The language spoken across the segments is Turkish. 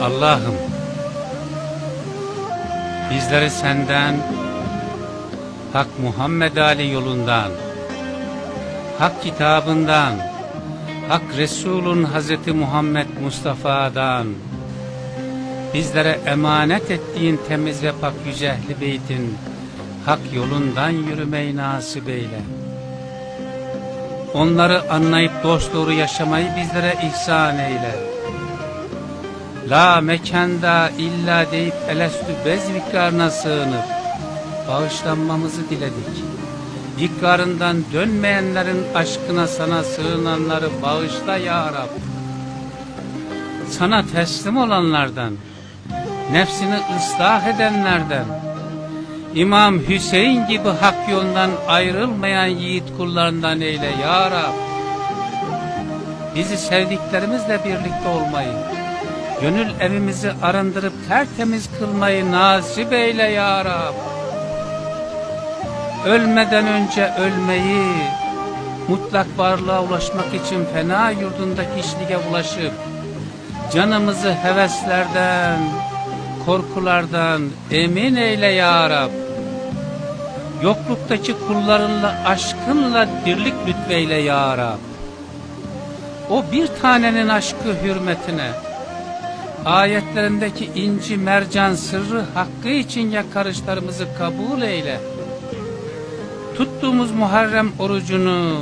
Allah'ım bizleri senden Hak Muhammed Ali yolundan Hak kitabından Hak Resulun Hazreti Muhammed Mustafa'dan bizlere emanet ettiğin temiz ve pak yüce ehli beytin hak yolundan yürümeyi nasip eyle. Onları anlayıp dost doğru yaşamayı bizlere ihsan eyle. La mekanda illa deyip elestü bez vikrarına sığınıp bağışlanmamızı diledik. Vikrarından dönmeyenlerin aşkına sana sığınanları bağışla ya Rab. Sana teslim olanlardan, nefsini ıslah edenlerden, İmam Hüseyin gibi hak yolundan ayrılmayan yiğit kullarından eyle ya Rab. Bizi sevdiklerimizle birlikte olmayı, gönül evimizi arındırıp tertemiz kılmayı nasip eyle ya Rab. Ölmeden önce ölmeyi, mutlak varlığa ulaşmak için fena yurdundaki işlige ulaşıp, canımızı heveslerden, korkulardan emin eyle ya Rab. Yokluktaki kullarınla aşkınla dirlik lütfeyle ya Rab. O bir tanenin aşkı hürmetine, ayetlerindeki inci mercan sırrı hakkı için yakarışlarımızı kabul eyle. Tuttuğumuz Muharrem orucunu,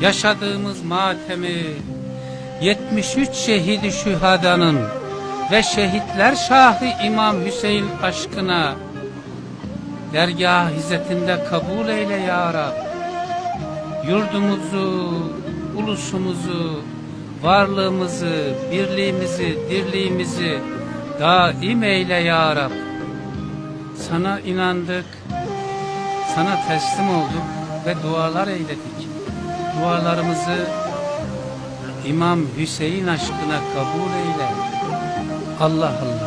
yaşadığımız matemi, 73 şehidi şühadanın ve şehitler şahı İmam Hüseyin aşkına dergah hizmetinde kabul eyle ya Rab. Yurdumuzu, ulusumuzu, varlığımızı, birliğimizi, dirliğimizi daim eyle ya Rab. Sana inandık, sana teslim olduk ve dualar eyledik. Dualarımızı İmam Hüseyin aşkına kabul eyle. Allah Allah.